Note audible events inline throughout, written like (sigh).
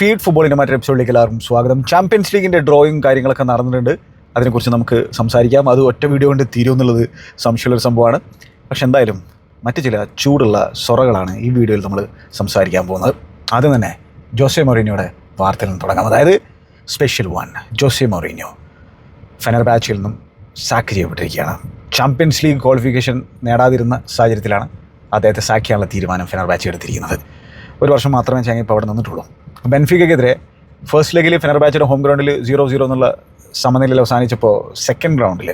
Feed ഫുട്ബോളിന്റെ മറ്റൊരു എപ്പിസോഡിലേക്ക് എല്ലാവർക്കും സ്വാഗതം. ചാമ്പ്യൻസ് ലീഗിന്റെ ഡ്രോയും കാര്യങ്ങളൊക്കെ നടന്നിട്ടുണ്ട്. അതിനെക്കുറിച്ച് നമുക്ക് സംസാരിക്കാം. അത് ഒറ്റ വീഡിയോ കൊണ്ട് തീരുമെന്നുള്ളത് സംശയമുള്ളൊരു സംഭവമാണ്. പക്ഷെ എന്തായാലും മറ്റു ചില ചൂടുള്ള സൊറകളാണ് ഈ വീഡിയോയിൽ നമ്മൾ സംസാരിക്കാൻ പോകുന്നത്. ആദ്യം തന്നെ ജോസെ മൊറീനിയോടെ വാർത്തയിൽ നിന്ന് തുടങ്ങാം. അതായത് സ്പെഷ്യൽ വൺ ജോസെ മൊറീനിയോ ഫെനർ ബാച്ചിൽ നിന്നും സാക്ക് ചെയ്യപ്പെട്ടിരിക്കുകയാണ്. ചാമ്പ്യൻസ് ലീഗ് ക്വാളിഫിക്കേഷൻ നേടാതിരുന്ന സാഹചര്യത്തിലാണ് അദ്ദേഹത്തെ സാക്ക് ചെയ്യാനുള്ള തീരുമാനം ഫെനർ ബാച്ച് എടുത്തിരിക്കുന്നത്. ഒരു വർഷം മാത്രമേ ചങ്ങി ഇപ്പോൾ അവിടെ നിന്നിട്ടുള്ളൂ. ബെൻഫിക്കെതിരെ ഫസ്റ്റ് ലെഗിൽ ഫിനർ ബാച്ചിന്റെ ഹോം ഗ്രൗണ്ടിൽ സീറോ സീറോ എന്നുള്ള സമനിലയിൽ അവസാനിച്ചപ്പോൾ സെക്കൻഡ് റൗണ്ടിൽ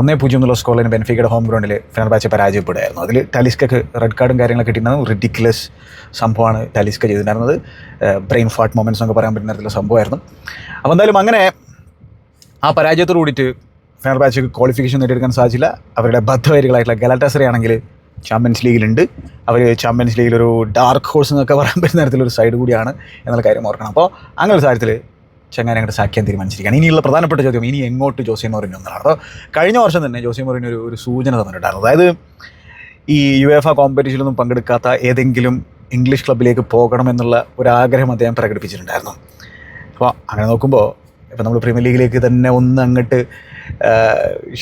ഒന്നേ പൂജ്യം എന്നുള്ള സ്കോളിന് ബെൻഫിക്കയുടെ ഹോം ഗ്രൗണ്ടിൽ ഫിനർ ബാച്ച് പരാജയപ്പെടുകയായിരുന്നു. അതിൽ ടാലിസ്കക്ക് റെഡ് കാർഡും കാര്യങ്ങളൊക്കെ കിട്ടിയിരുന്നത് റിഡിക്കുലസ് സംഭവമാണ് ടാലിസ്ക ചെയ്തിട്ടുണ്ടായിരുന്നത്. ബ്രെയിൻ ഫാട്ട് മൊമെന്റ്സ് എന്നൊക്കെ പറയാൻ പറ്റുന്ന തരത്തിലുള്ള സംഭവമായിരുന്നു. അപ്പോൾ എന്തായാലും അങ്ങനെ ആ പരാജയത്തോട് കൂടിയിട്ട് ഫെനർബാച്ചയ്ക്ക് ക്വാളിഫിക്കേഷൻ നേടിയെടുക്കാൻ സാധിച്ചില്ല. അവരുടെ ബദ്ധവരികളായിട്ടുള്ള ഗലാറ്റാസറി ആണെങ്കിൽ ചാമ്പ്യൻസ് ലീഗിലുണ്ട് അവർ ചാമ്പ്യൻസ് ലീഗിൽ ഒരു ഡാർക്ക് ഹോഴ്സ് എന്നൊക്കെ പറയാൻ പറ്റുന്ന തരത്തിലൊരു സൈഡ് കൂടിയാണ് എന്നുള്ള കാര്യം ഓർക്കണം. അപ്പോൾ അങ്ങനെ ഒരു സാഹചര്യത്തിൽ ചങ്ങാൻ സാക്കിയാൻ തീരുമാനിച്ചിരിക്കുകയാണ്. ഇനിയുള്ള പ്രധാനപ്പെട്ട ചോദ്യം ഇനി എങ്ങോട്ട് ജോസി മൊറിനോ എന്നാണ്. അപ്പോൾ കഴിഞ്ഞ വർഷം തന്നെ ജോസി മൊറിനോ ഒരു ഒരു സൂചന തന്നിട്ടുണ്ടായിരുന്നു. അതായത് ഈ യു എഫ് ആ കോമ്പറ്റീഷനിലൊന്നും പങ്കെടുക്കാത്ത ഏതെങ്കിലും ഇംഗ്ലീഷ് ക്ലബിലേക്ക് പോകണമെന്നുള്ള ഒരു ആഗ്രഹം അദ്ദേഹം പ്രകടിപ്പിച്ചിട്ടുണ്ടായിരുന്നു. അപ്പോൾ അങ്ങനെ നോക്കുമ്പോൾ ഇപ്പോൾ നമ്മൾ പ്രീമിയർ ലീഗിലേക്ക് തന്നെ ഒന്ന് അങ്ങോട്ട്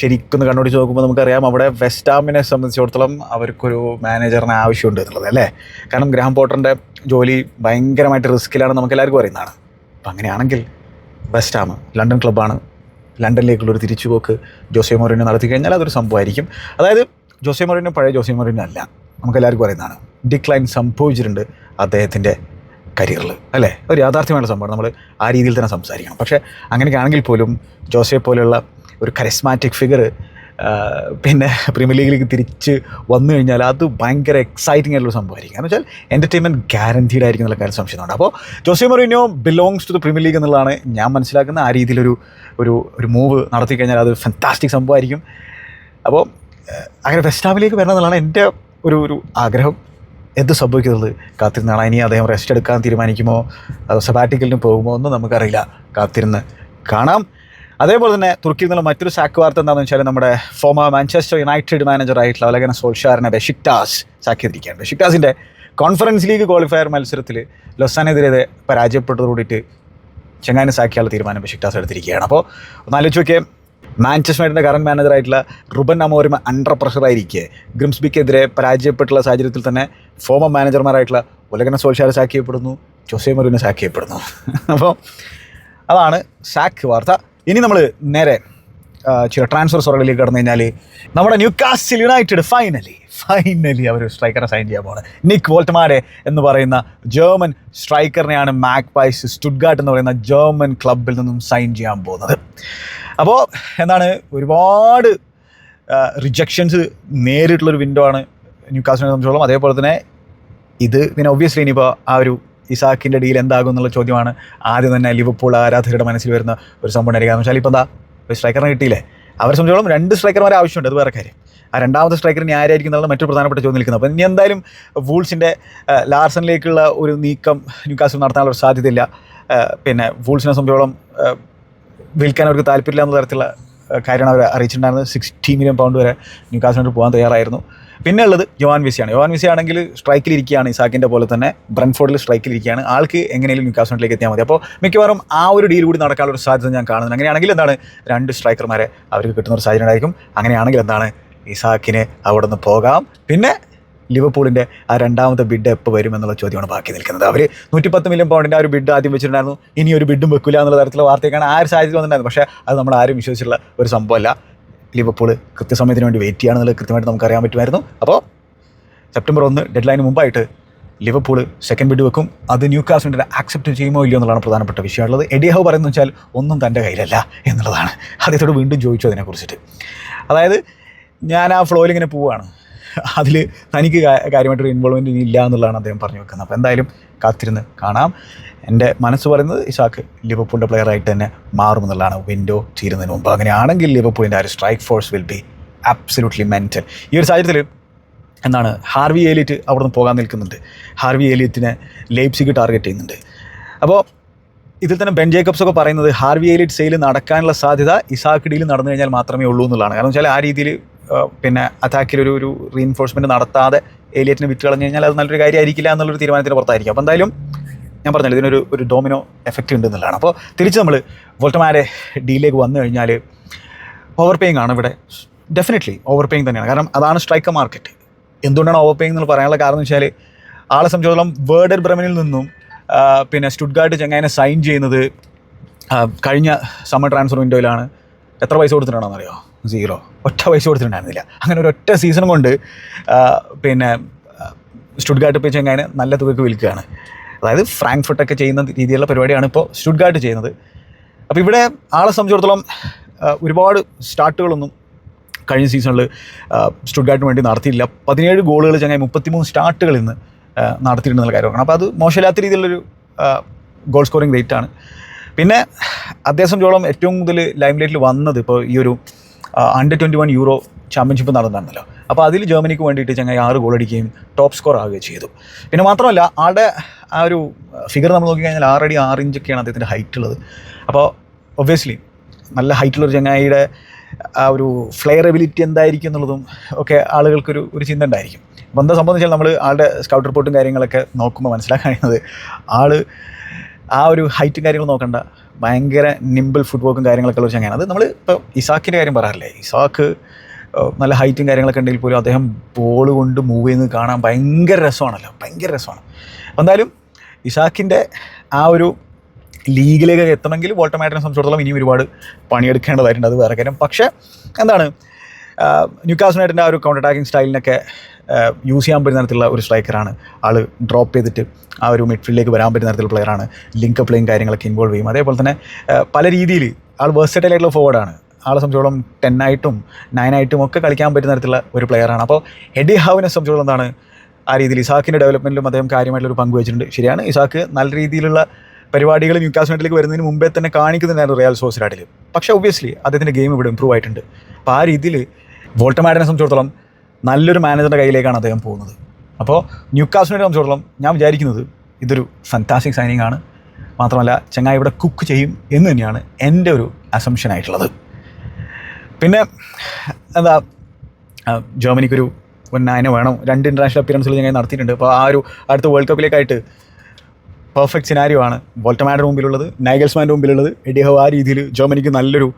ശരിക്കൊന്ന് കണ്ണോടിച്ച് നോക്കുമ്പോൾ നമുക്കറിയാം അവിടെ വെസ്റ്റാമിനെ സംബന്ധിച്ചിടത്തോളം അവർക്കൊരു മാനേജറിന് ആവശ്യമുണ്ട് എന്നുള്ളത് അല്ലേ? കാരണം ഗ്രാം പോട്ടറിന്റെ ജോലി ഭയങ്കരമായിട്ട് റിസ്ക്കിലാണ് നമുക്ക് എല്ലാവർക്കും അറിയുന്നതാണ്. അപ്പം അങ്ങനെയാണെങ്കിൽ വെസ്റ്റാം ലണ്ടൻ ക്ലബ്ബാണ് ലണ്ടനിലേക്കുള്ളൊരു തിരിച്ചുപോക്ക് ജോസെ മൊറിനോ നടത്തി കഴിഞ്ഞാൽ അതൊരു സംഭവമായിരിക്കും. അതായത് ജോസെ മൊറിനോ പഴയ ജോസെ മൊറിനോ അല്ല നമുക്ക് എല്ലാവർക്കും അറിയുന്നതാണ്. ഡിക്ലൈൻ സംഭവിച്ചിട്ടുണ്ട് അദ്ദേഹത്തിന്റെ കരിയറിൽ അല്ലേ? ഒരു യാഥാർത്ഥ്യമായുള്ള സംഭവം നമ്മൾ ആ രീതിയിൽ തന്നെ സംസാരിക്കണം. പക്ഷേ അങ്ങനെയൊക്കെ പോലും ജോസെ പോലെയുള്ള ഒരു കരിസ്മാറ്റിക് ഫിഗർ പിന്നെ പ്രീമിയർ ലീഗിലേക്ക് തിരിച്ച് വന്നു കഴിഞ്ഞാൽ അത് ഭയങ്കര എക്സൈറ്റിംഗ് ആയിട്ടുള്ള സംഭവമായിരിക്കും. എന്ന് വെച്ചാൽ എന്റർടൈൻമെന്റ് ഗ്യാരന്റീഡ് ആയിരിക്കും എന്നുള്ള കാര്യം സംശയമുണ്ട്. അപ്പോൾ Jose Mourinho belongs to the Premier League എന്നുള്ളതാണ് ഞാൻ മനസ്സിലാക്കുന്ന ആ രീതിയിലൊരു ഒരു ഒരു മൂവ് നടത്തി കഴിഞ്ഞാൽ അത് ഫാന്റാസ്റ്റിക് സംഭവമായിരിക്കും. അപ്പോൾ അങ്ങനെ വെസ്റ്റാമിലേക്ക് വരണം എന്നുള്ളതാണ് എന്റെ ഒരു ഒരു ആഗ്രഹം. എന്ത് സംഭവിക്കുന്നത് കാത്തിരുന്നാണ് ഇനി അദ്ദേഹം റെസ്റ്റ് എടുക്കാൻ തീരുമാനിക്കുമോ? സബാറ്റിക്കലിന് പോകുമോ ഒന്നും നമുക്കറിയില്ല. കാത്തിരുന്ന് കാണാം. അതേപോലെ തന്നെ തുർക്കിയിൽ നിന്നുള്ള മറ്റൊരു സാക്ക് വാർത്ത എന്താണെന്ന് വെച്ചാൽ നമ്മുടെ ഫോമ മാഞ്ചസ്റ്റർ യുണൈറ്റഡ് മാനേജർ ആയിട്ടുള്ള ഒലഗന സോൾഷാറിനെ ബെഷിക്ടാസ് സാക്ക് ചെയ്തിരിക്കുകയാണ് ബെഷിക്ടാസിന്റെ കോൺഫറൻസ് ലീഗ് ക്വാളിഫയർ മത്സരത്തിൽ ലൊസാനെതിരെ പരാജയപ്പെട്ടതോടിയിട്ട് ചെങ്ങാനെ സാക്കിയാനുള്ള തീരുമാനം ബെഷിക്ടാസ് എടുത്തിരിക്കുകയാണ്. അപ്പോൾ ഒന്ന് ആലോചിച്ച് നോക്കിയേ മാഞ്ചസ്റ്റർ യുണൈറ്റഡിന്റെ മാനേജർ ആയിട്ടുള്ള റുബൻ അമോരിമ അണ്ടർ പ്രഷറായിരിക്കെ ഗ്രിംസ്ബിക്കെതിരെ പരാജയപ്പെട്ടുള്ള സാഹചര്യത്തിൽ തന്നെ ഫോമർ മാനേജർമാരായിട്ടുള്ള ഉലകന സോഷ്യാലെ സാക്ക് ചെയ്യപ്പെടുന്നു ജോസെ മൊറിനെ (laughs) അപ്പോൾ അതാണ് സാക്ക് വാർത്ത. ഇനി നമ്മൾ നേരെ ചില ട്രാൻസ്ഫർ സ്വർഗിലേക്ക് കടന്നു കഴിഞ്ഞാൽ നമ്മുടെ Newcastle United finally finally അവർ സ്ട്രൈക്കറെ സൈൻ ചെയ്യാൻ പോകുന്നത് നിക്ക് വോൾട്ടമാരെ എന്ന് പറയുന്ന ജർമ്മൻ സ്ട്രൈക്കറിനെയാണ് മാക് പൈസ് സ്റ്റുഡ്ഗാർട്ട് എന്ന് പറയുന്ന ജർമ്മൻ ക്ലബിൽ നിന്നും സൈൻ ചെയ്യാൻ പോകുന്നത്. അപ്പോൾ എന്താണ് ഒരുപാട് റിജക്ഷൻസ് നേരിട്ടുള്ളൊരു വിൻഡോ ആണ് ന്യൂ കാസ്റ്റിനെ സംബന്ധിച്ചോളം. അതേപോലെ തന്നെ ഇത് പിന്നെ ഒബ്വിയസ്ലി ഇനിയിപ്പോൾ ആ ഒരു ഇസാക്കിന്റെ ഡീൽ എന്താകും എന്നുള്ള ചോദ്യമാണ് ആദ്യം തന്നെ ലിവർപൂൾ ആരാധകരുടെ മനസ്സിൽ വരുന്ന ഒരു സംഭവം ആയിരിക്കും വെച്ചാൽ ഇപ്പോൾ എന്താ ഒരു സ്ട്രൈക്കറിനെ കിട്ടിയില്ലേ? അവരെ സംബന്ധിച്ചോളം രണ്ട് സ്ട്രൈക്കർമാരെ ആവശ്യമുണ്ട് അത് വേറെ കാര്യം. ആ രണ്ടാമത്തെ സ്ട്രൈക്കറിന് ആരായിരിക്കും എന്നുള്ള മറ്റൊരു പ്രധാനപ്പെട്ട ചോദ്യം നിൽക്കുന്നത് അപ്പോൾ ഇനി എന്തായാലും വൂൾസിന്റെ ലാർസണിലേക്കുള്ള ഒരു നീക്കം ന്യൂക്കാസിൽ നടത്താനുള്ള സാധ്യതയില്ല. പിന്നെ വൂൾസിനെ സംബന്ധിച്ചോളം വിൽക്കാൻ അവർക്ക് താല്പര്യമില്ല എന്ന തരത്തിലുള്ള കാര്യമാണ് അവർ അറിയിച്ചിട്ടുണ്ടായിരുന്നത്. സിക്സ്റ്റി മില്യൺ പൗണ്ട് വരെ ന്യൂക്കാസിനോട് പോകാൻ തയ്യാറായിരുന്നു. പിന്നെ ഉള്ളത് യോവാൻ വിസിയാണ്. യോവാൻ വിസി ആണെങ്കിൽ സ്ട്രൈക്കിലിരിക്കുകയാണ് ഇസാക്കിന്റെ പോലെ തന്നെ. ബ്രൻഫോർഡിൽ സ്ട്രൈക്കിലിരിക്കുകയാണ് ആൾക്ക് എങ്ങനെയും ന്യൂകാസിനോട്ടിലേക്ക് എത്തിയാൽ മതി. അപ്പോൾ മിക്കവാറും ആ ഒരു ഡീൽ കൂടി നടക്കാനുള്ള ഒരു സാധ്യത ഞാൻ കാണുന്നത് അങ്ങനെയാണെങ്കിൽ എന്താണ്? രണ്ട് സ്ട്രൈക്കർമാരെ അവർക്ക് കിട്ടുന്ന ഒരു സാഹചര്യം ഉണ്ടായിരിക്കും. അങ്ങനെയാണെങ്കിൽ എന്താണ്? ഇസാക്കിന് അവിടെ നിന്ന് പോകാം. പിന്നെ ലിവർപൂളിന്റെ ആ രണ്ടാമത്തെ ബിഡ് എപ്പോൾ വരും എന്നുള്ള ചോദ്യമാണ് ബാക്കി നിൽക്കുന്നത്. അവർ നൂറ്റിപ്പത്ത് മില്യൺ പൗണ്ടിന്റെ ആ ഒരു ബിഡ് ആദ്യം വെച്ചിട്ടുണ്ടായിരുന്നു. ഇനി ഒരു ബിഡും വെക്കില്ല എന്നുള്ള തരത്തിലുള്ള വാർത്തയൊക്കെയാണ് ആ ഒരു സാഹചര്യം വന്നിട്ടുണ്ടായിരുന്നു പക്ഷേ അത് നമ്മൾ ആരും വിശ്വസിച്ചിട്ടുള്ള ഒരു സംഭവമല്ല. ലിവർപൂൾ കൃത്യസമയത്തിന് വേണ്ടി വെയിറ്റ് ചെയ്യുകയാണെന്നുള്ളത് കൃത്യമായിട്ട് നമുക്ക് അറിയാൻ പറ്റുമായിരുന്നു. അപ്പോൾ സെപ്റ്റംബർ ഒന്ന് ഡെഡ് ലൈന് മുമ്പായിട്ട് ലിവർപൂൾ സെക്കൻഡ് ബിഡ് വെക്കും. അത് ന്യൂ കാസ്റ്റിന്റെ ആക്സെപ്റ്റ് ചെയ്യുമോ ഇല്ലയോ എന്നുള്ളതാണ് പ്രധാനപ്പെട്ട വിഷയമുള്ളത് എഡിയാഹോ പറയുന്നത് വെച്ചാൽ ഒന്നും തന്റെ കയ്യിലല്ല എന്നുള്ളതാണ്. അദ്ദേഹത്തോട് വീണ്ടും ചോദിച്ചു അതിനെക്കുറിച്ചിട്ട് അതായത് ഞാൻ ആ ഫ്ലോയിൽ ഇങ്ങനെ പോവുകയാണ്. അതിൽ തനിക്ക് കാര്യമായിട്ടൊരു ഇൻവോൾവ്മെന്റ് ഇല്ല എന്നുള്ളതാണ് അദ്ദേഹം പറഞ്ഞു വെക്കുന്നത്. അപ്പോൾ എന്തായാലും കാത്തിരുന്ന് കാണാം. എന്റെ മനസ്സ് പറയുന്നത് ഇസാക്ക് ലിവർപൂളിന്റെ പ്ലെയറായിട്ട് തന്നെ മാറുമെന്നുള്ളതാണ് വിൻഡോ തീരുന്നതിന് മുമ്പ്. അങ്ങനെയാണെങ്കിൽ ലിവർപൂളിന്റെ ആ ഒരു strike force will be absolutely mental ഈ ഒരു സാഹചര്യത്തിൽ എന്താണ് ഹാർവി ഏലിയറ്റ് അവിടെ നിന്ന് പോകാൻ നിൽക്കുന്നുണ്ട്. ഹാർവി ഏലിയറ്റിനെ ലേപ്സിക്ക് ടാർഗറ്റ് ചെയ്യുന്നുണ്ട്. അപ്പോൾ ഇതിൽ തന്നെ ബെൻ ജേക്കബ്സ് ഒക്കെ പറയുന്നത് ഹാർവി ഏലിയറ്റ് സെയിൽ നടക്കാനുള്ള സാധ്യത ഇസാക്ക് ഡീൽ നടന്നു കഴിഞ്ഞാൽ മാത്രമേ ഉള്ളൂ എന്നുള്ളതാണ്. കാരണം വെച്ചാൽ ആ രീതിയിൽ പിന്നെ അറ്റാക്കിൽ ഒരു ഒരു റീഇൻഫോഴ്സ്മെന്റ് നടത്താതെ ഏലിയറ്റിനെ വിറ്റ് കളഞ്ഞു കഴിഞ്ഞാൽ അത് നല്ലൊരു കാര്യമായിരിക്കില്ല എന്നുള്ളൊരു തീരുമാനത്തിന് പുറത്തായിരിക്കും. അപ്പോൾ എന്തായാലും ഞാൻ പറഞ്ഞല്ലോ ഇതിനൊരു ഒരു ഡോമിനോ എഫക്റ്റ് ഉണ്ട് എന്നുള്ളതാണ്. അപ്പോൾ തിരിച്ച് നമ്മൾ വോൾട്ടമാരെ ഡീലേക്ക് വന്നു കഴിഞ്ഞാൽ ഓവർ പേയിങ് ആണ് ഇവിടെ. ഡെഫിനറ്റ്ലി ഓവർ പേയിങ് തന്നെയാണ്. കാരണം അതാണ് സ്ട്രൈക്ക് മാർക്കറ്റ് എന്തുകൊണ്ടാണ് ഓവർ പേയിങ് എന്ന് പറയാനുള്ള കാരണം എന്ന് വെച്ചാൽ ആളെ സംബന്ധിച്ചിടത്തോളം വേർഡർ ബ്രമനിൽ നിന്നും പിന്നെ സ്റ്റുഡ്ഗാർഡ് ചെങ്ങായിനെ സൈൻ ചെയ്യുന്നത് കഴിഞ്ഞ സമ്മർ ട്രാൻസ്ഫർ വിൻഡോയിലാണ് എത്ര പൈസ കൊടുത്തിട്ടുണ്ടോ അറിയോ സീറോ ഒറ്റ പൈസ കൊടുത്തിട്ടുണ്ടായിരുന്നില്ല. അങ്ങനെ ഒരു ഒറ്റ സീസൺ കൊണ്ട് പിന്നെ സ്റ്റുഡ്ഗാർട്ട് ഇപ്പോൾ ചെങ്ങായിനെ നല്ല തുകയ്ക്ക് വിൽക്കുകയാണ്. അതായത് ഫ്രാങ്ക്ഫർട്ടൊക്കെ ചെയ്യുന്ന രീതിയിലുള്ള പരിപാടിയാണ് ഇപ്പോൾ സ്റ്റുഡ്ഗാർട്ട് ചെയ്യുന്നത്. അപ്പോൾ ഇവിടെ ആളെ സംബന്ധിച്ചിടത്തോളം ഒരുപാട് സ്റ്റാർട്ടുകളൊന്നും കഴിഞ്ഞ സീസണിൽ സ്റ്റുഡ്ഗാർട്ടിന് വേണ്ടി നടത്തിയില്ല പതിനേഴ് ഗോളുകൾ ചങ്ങായി മുപ്പത്തിമൂന്ന് സ്റ്റാർട്ടുകൾ ഇന്ന് നടത്തിയിട്ടുണ്ടെന്നുള്ള കാര്യമാണ് അപ്പോൾ അത് മോശമില്ലാത്ത രീതിയിലുള്ളൊരു ഗോൾ സ്കോറിംഗ് റേറ്റാണ് പിന്നെ അദ്ദേഹം ചോളം ഏറ്റവും കൂടുതൽ ലൈം ലൈറ്റിൽ വന്നത് ഇപ്പോൾ ഈ ഒരു under twenty one Euro championship നടന്നിട്ടുണ്ടല്ലോ അപ്പോൾ അതിൽ ജർമ്മനിക്ക് വേണ്ടിയിട്ട് ചങ്ങായി ആറ് ഗോൾ അടിക്കുകയും ടോപ്പ് സ്കോർ ആവുകയും ചെയ്തു. പിന്നെ മാത്രമല്ല ആളുടെ ആ ഒരു ഫിഗർ നമ്മൾ നോക്കിക്കഴിഞ്ഞാൽ ആറടി ആറ് ഇഞ്ചൊക്കെയാണ് അദ്ദേഹത്തിന്റെ ഹൈറ്റ് ഉള്ളത്. അപ്പോൾ ഒബ്വിയസ്ലി നല്ല ഹൈറ്റുള്ളൊരു ചങ്ങായിയുടെ ആ ഒരു ഫ്ലെയറബിലിറ്റി എന്തായിരിക്കും എന്നുള്ളതും ഒക്കെ ആളുകൾക്കൊരു ഒരു ചിന്ത ഉണ്ടായിരിക്കും. അപ്പോൾ എന്താ സംഭവം വെച്ചാൽ നമ്മൾ ആളുടെ സ്കൗട്ട് റിപ്പോർട്ടും കാര്യങ്ങളൊക്കെ നോക്കുമ്പോൾ മനസ്സിലാക്കാൻ കഴിയുന്നത് ആൾ ആ ഒരു ഹൈറ്റും കാര്യങ്ങളും നോക്കണ്ട. ഭയങ്കര നിമ്പിൾ ഫുട് വർക്കും കാര്യങ്ങളൊക്കെ ഉള്ള ചങ്ങാണ് അത് നമ്മൾ ഇപ്പോൾ ഇസാക്കിന്റെ കാര്യം പറയാറില്ലേ? ഇസാക്ക് നല്ല ഹൈറ്റും കാര്യങ്ങളൊക്കെ ഉണ്ടെങ്കിൽ പോലും അദ്ദേഹം ബോൾ കൊണ്ട് മൂവ് ചെയ്യുന്നത് കാണാൻ ഭയങ്കര രസമാണല്ലോ. ഭയങ്കര രസമാണ്. എന്തായാലും ഇസാക്കിന്റെ ആ ഒരു ലീഗിലേക്ക് എത്തണമെങ്കിൽ വോൾട്ടമാറ്റിനെ സംബന്ധിച്ചിടത്തോളം ഇനിയും ഒരുപാട് പണിയെടുക്കേണ്ടതായിട്ടുണ്ട്. അത് വേറെ കാര്യം. പക്ഷേ എന്താണ്? ന്യൂക്കാസിനായിട്ടിന്റെ ആ ഒരു കൗണ്ടർ അറ്റാക്കിംഗ് സ്റ്റൈലിനൊക്കെ യൂസ് ചെയ്യാൻ പറ്റുന്ന തരത്തിലുള്ള ഒരു സ്ട്രൈക്കറാണ് ആൾ ഡ്രോപ്പ് ചെയ്തിട്ട് ആ ഒരു മിഡ്ഫീൽഡിലേക്ക് വരാൻ പറ്റുന്ന തരത്തിലുള്ള പ്ലെയറാണ് ലിങ്ക് പ്ലേയും കാര്യങ്ങളൊക്കെ ഇൻവോൾവ് ചെയ്യും. അതേപോലെ തന്നെ പല രീതിയിൽ ആൾ വേഴ്സറ്റൈൽ ആയിട്ടുള്ള ഫോർവേഡാണ് ആളെ സംബന്ധിച്ചോളം ടെന്നായിട്ടും നയനായിട്ടും ഒക്കെ കളിക്കാൻ പറ്റുന്ന തരത്തിലുള്ള ഒരു പ്ലെയറാണ് അപ്പോൾ എഡി ഹാവിനെ സംബന്ധിച്ചോളം എന്താണ് ആ രീതിയിൽ ഇസാക്കിന്റെ ഡെവലപ്മെന്റിലും അദ്ദേഹം കാര്യമായിട്ടുള്ള ഒരു പങ്ക് വെച്ചിട്ടുണ്ട്. ശരിയാണ് ഇസാക്ക് നല്ല രീതിയിലുള്ള പരിപാടികൾ ന്യൂക്കാസ്മെന്റിലേക്ക് വരുന്നതിന് മുമ്പേ തന്നെ കാണിക്കുന്നുണ്ടായിരുന്നു റിയൽ സോസിലാട്ടിൽ പക്ഷേ ഒബ്വിയസ്ലി അദ്ദേഹത്തിന്റെ ഗെയിം ഇവിടെ ഇമ്പ്രൂവ് ആയിട്ടുണ്ട്. അപ്പോൾ ആ രീതിയിൽ വോൾട്ടമാഡിനെ സംബന്ധിച്ചിടത്തോളം നല്ലൊരു മാനേജറിന്റെ കയ്യിലേക്കാണ് അദ്ദേഹം പോകുന്നത്. അപ്പോൾ ന്യൂക്കാസിനെ സംബന്ധിച്ചിടത്തോളം ഞാൻ വിചാരിക്കുന്നത് ഇതൊരു ഫന്താസ്റ്റിക് സൈനിങ് ആണ്. മാത്രമല്ല ചങ്ങായി ഇവിടെ കുക്ക് ചെയ്യും എന്ന് തന്നെയാണ് എന്റെ ഒരു അസംഷൻ ആയിട്ടുള്ളത്. പിന്നെ എന്താ ജർമ്മനിക്കൊരു നയനെ വേണം. രണ്ട് ഇന്റർനാഷണൽ അപ്പിയറൻസുകൾ ഞങ്ങൾ നടത്തിയിട്ടുണ്ട്. അപ്പോൾ ആ ഒരു അടുത്ത വേൾഡ് കപ്പിലേക്കായിട്ട് പെർഫെക്റ്റ് സിനാരിയോ ആണ് വോൾട്ടമാന്റെ മുമ്പിലുള്ളത് നൈഗൽസ്മാന്റെ മുമ്പിലുള്ളത്. എഡിഹോ ആ രീതിയിൽ ജർമ്മനിക്ക് നല്ലൊരു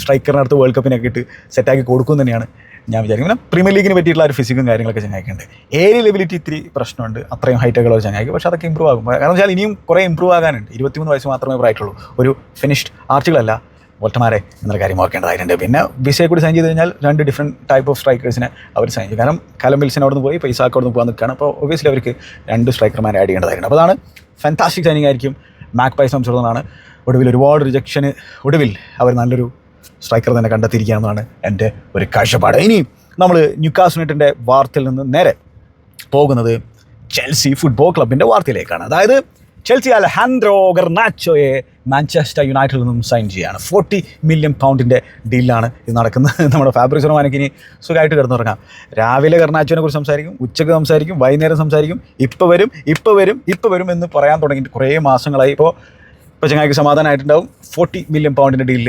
സ്ട്രൈക്കറിനടുത്ത് വേൾഡ് കപ്പിനൊക്കെ ഇട്ട് സെറ്റാക്കി കൊടുക്കും തന്നെയാണ് ഞാൻ വിചാരിക്കുന്നത് പ്രീമിയർ ലീഗിന് പറ്റിയിട്ടുള്ള ഒരു ഫിസിക്കും കാര്യങ്ങളൊക്കെ ചങ്ങായിക്കുണ്ട്. ഏരിയ ലെബിലിറ്റി ഇത്തിരി പ്രശ്നമുണ്ട്. അത്രയും ഹൈറ്റൊക്കെ ഉള്ള ചങ്ങായിക്ക്. പക്ഷേ അതൊക്കെ ഇമ്പ്രൂവ് ആകും. കാരണം വെച്ചാൽ ഇനിയും കുറേ ഇമ്പ്രൂവ് ആകാനുണ്ട്. ഇരുപത്തിമൂന്ന് വയസ്സ് മാത്രമേ പ്രായമായിട്ടുള്ളൂ ഒരു ഫിനിഷ്ഡ് ആർച്ചുകളല്ല വോൾട്ടമാരെ എന്നുള്ള കാര്യം ഓർക്കേണ്ടതായിട്ടുണ്ട് പിന്നെ വിസയെ കൂടി സൈൻ ചെയ്ത് കഴിഞ്ഞാൽ രണ്ട് ഡിഫറെന്റ് ടൈപ്പ് ഓഫ് സ്ട്രൈക്കേഴ്സിനെ അവർ സൈൻ ചെയ്യും. കാരണം കലം നിന്ന് പോയി പൈസാക്ക് അവിടെ പോകാൻ നിൽക്കുകയാണ്. അപ്പോൾ ഒബിയസ്ലി അവർക്ക് രണ്ട് സ്ട്രൈക്കർമാരെ ആഡ് ചെയ്യേണ്ടതായിട്ടുണ്ട് അപ്പോൾ അതാണ് ഫാന്റാസ്റ്റിക് സൈനിങ് ആയിരിക്കും. മാക് പൈസ സംബന്ധിച്ചിടത്തോളാണ് ഒടുവിൽ ഒരുപാട് റിജക്ഷന് ഒടുവിൽ അവർ നല്ലൊരു സ്ട്രൈക്കർ തന്നെ കണ്ടെത്തിയിരിക്കുകയെന്നാണ് എന്റെ ഒരു കാഴ്ചപ്പാട്. ഇനി നമ്മൾ ന്യൂക്കാസ് യുണൈറ്റഡിന്റെ വാർത്തയിൽ നിന്ന് നേരെ പോകുന്നത് ചെൽസി ഫുട്ബോൾ ക്ലബിന്റെ വാർത്തയിലേക്കാണ്. അതായത് ചെൽസി അലഹാൻഡ്രോ ഗർനാച്ചോയെ മാഞ്ചസ്റ്റർ യുണൈറ്റഡിൽ നിന്നും സൈൻ ചെയ്യുകയാണ് ഫോർട്ടി മില്യൺ പൗണ്ടിന്റെ ഡീലാണ് ഇത് നടക്കുന്നത്. നമ്മുടെ ഫാബ്രിക് റഹ്മാനക്ക് ഇനി സുഖമായിട്ട് കിടന്നുറങ്ങാം. രാവിലെ ഗർനാച്ചോനെ കുറിച്ച് സംസാരിക്കും ഉച്ചയ്ക്ക് സംസാരിക്കും വൈകുന്നേരം സംസാരിക്കും ഇപ്പോൾ വരും ഇപ്പോൾ വരും ഇപ്പോൾ വരും എന്ന് പറയാൻ തുടങ്ങിയിട്ട് കുറേ മാസങ്ങളായി. ഇപ്പോൾ ഇപ്പോൾ ചങ്ങായിക്ക് സമാധാനമായിട്ടുണ്ടാവും ഫോർട്ടി മില്യൺ പൗണ്ടിന്റെ ഡീലിൽ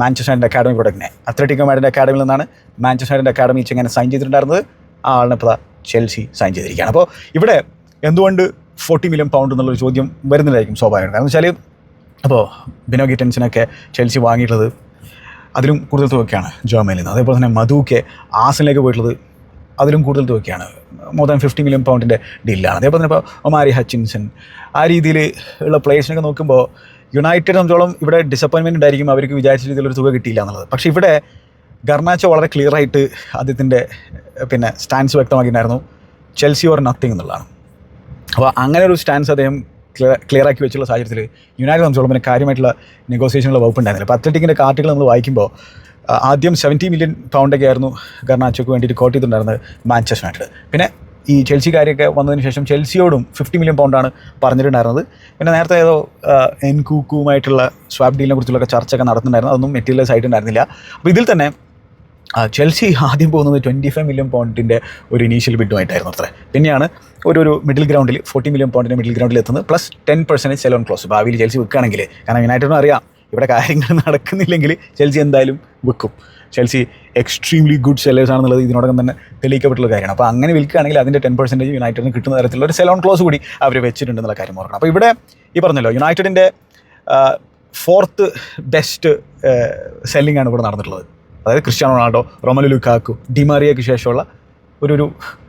മാഞ്ചസ്റ്റർ അക്കാഡമി പ്രൊഡക്റ്റിനെ അത്ലറ്റിക്കോ മാഡിന്റെ അക്കാഡമിയിൽ നിന്നാണ് മാഞ്ചസ്റ്റർ അക്കാഡമി ചെങ്ങനെ സൈൻ ചെയ്തിട്ടുണ്ടായിരുന്നത്. ആ ആളിനെ ഇപ്പോൾ ചെൽസി സൈൻ ചെയ്തിരിക്കുകയാണ്. അപ്പോൾ ഇവിടെ എന്തുകൊണ്ട് ഫോർട്ടി മില്യൺ പൗണ്ട് എന്നുള്ളൊരു ചോദ്യം വരുന്നതായിരിക്കും സ്വാഭാവികം കാരണം വെച്ചാൽ അപ്പോൾ ബിനോഗി ഗിറ്റൻസിനൊക്കെ ചെൽസി വാങ്ങിയിട്ടുള്ളത് അതിലും കൂടുതൽ തുകയ്ക്കാണ് ജർമ്മനിയിൽ നിന്ന്. അതേപോലെ തന്നെ മധുവൊക്കെ ആസിലേക്ക് പോയിട്ടുള്ളത് അതിലും കൂടുതൽ തുകയ്ക്കാണ്. മോർ ദാൻ ഫിഫ്റ്റി മില്യൺ പൗണ്ടിന്റെ ഡീലാണ് അതേപോലെ തന്നെ ഇപ്പോൾ ഒമാരി ഹച്ചിൻസൺ ആ രീതിയിൽ ഉള്ള പ്ലേയേഴ്സിനൊക്കെ നോക്കുമ്പോൾ യുണൈറ്റഡ് സംബന്ധിച്ചോളം ഇവിടെ ഡിസപ്പോയിൻമെന്റ് ഉണ്ടായിരിക്കും. അവർക്ക് വിചാരിച്ച രീതിയിലൊരു തുക കിട്ടിയില്ല എന്നുള്ളത്. പക്ഷേ ഇവിടെ ഗർണാച്ചോ വളരെ ക്ലിയർ ആയിട്ട് അദ്ദേഹത്തിന്റെ പിന്നെ സ്റ്റാൻസ് വ്യക്തമാക്കിയിട്ടുണ്ടായിരുന്നു. ചെൽസി ഓർ നത്തിങ് എന്നുള്ളതാണ്. അപ്പോൾ അങ്ങനെ ഒരു സ്റ്റാൻസ് അദ്ദേഹം ക്ലിയർ ആക്കി വെച്ചുള്ള സാഹചര്യത്തിൽ യുണൈറ്റഡ് സംബന്ധിച്ചോളം പിന്നെ കാര്യമായിട്ടുള്ള നെഗോസിയേഷനുള്ള വകുപ്പ് ഉണ്ടായിരുന്നില്ല. അപ്പോൾ അത്ലറ്റിക്കിന്റെ കാർട്ടുകൾ നമ്മൾ വായിക്കുമ്പോൾ ആദ്യം സെവന്റി മില്യൺ പൗണ്ടൊക്കെ ആയിരുന്നു ഗർണാച്ചോക്ക് വേണ്ടിയിട്ട് കോട്ട് ചെയ്തിട്ടുണ്ടായിരുന്നത് മാഞ്ചസ്റ്റർ യുണൈറ്റഡ് പിന്നെ ഈ ചെൽസി കാര്യമൊക്കെ വന്നതിന് ശേഷം ചെൽസിയോടും ഫിഫ്റ്റി മില്യൺ പൗണ്ടാണ് പറഞ്ഞിട്ടുണ്ടായിരുന്നത്. പിന്നെ നേരത്തെ ഏതോ എൻകൂക്കുമായിട്ടുള്ള സ്വാപ്പ് ഡീലിനെ കുറിച്ചുള്ള ചർച്ചയൊക്കെ നടത്തുന്നുണ്ടായിരുന്നു അതൊന്നും മെറ്റീരിയൽസ് ആയിട്ടുണ്ടായിരുന്നില്ല അപ്പോൾ ഇതിൽ തന്നെ ചെൽസി ആദ്യം പോകുന്നത് ട്വന്റി ഫൈവ് മില്യൺ പൗണ്ടിന്റെ ഒരു ഇനീഷ്യൽ ബിഡുമായിട്ടായിരുന്നു അത്ര. പിന്നെയാണ് ഒരു ഒരു മിഡിൽ ഗ്രൗണ്ടിൽ ഫോർട്ടി മില്യൺ പൗണ്ടിന്റെ മിഡിൽ ഗ്രൗണ്ടിൽ എത്തുന്നത് plus ten percentage sell on clause ഭാവിയിൽ ചെൽസി വിൽക്കുകയാണെങ്കിൽ കാരണം യുണൈറ്റഡിനും അറിയാം ഇവിടെ കാര്യങ്ങൾ നടക്കുന്നില്ലെങ്കിൽ ചെൽസി എന്തായാലും വിൽക്കും ചെൽസി എക്സ്ട്രീംലി ഗുഡ് സെല്ലേഴ്സ് ആണെന്നുള്ളത് ഇതിനോടകം തന്നെ തെളിയിക്കപ്പെട്ടുള്ള കാര്യമാണ്. അപ്പോൾ അങ്ങനെ വിൽക്കുകയാണെങ്കിൽ അതിന്റെ ടെൻ പെർസെന്റേജ് യുണൈറ്റഡിന് കിട്ടുന്ന തരത്തിലുള്ള ഒരു സെലോൺ ക്ലോസ് കൂടി അവർ വെച്ചിട്ടുണ്ടെന്നുള്ള കാര്യം ഓർക്കണം. അപ്പോൾ ഇവിടെ ഈ പറഞ്ഞല്ലോ യുണൈറ്റഡിന്റെ ഫോർത്ത് ബെസ്റ്റ് സെല്ലിംഗ് ആണ് ഇവിടെ നടന്നിട്ടുള്ളത്. അതായത് ക്രിസ്ത്യാനോ റൊണാൾഡോ റൊമലു ലുക്കാക്കു ഡിമാറിയയ്ക്ക് ശേഷമുള്ള ഒരു ഒരു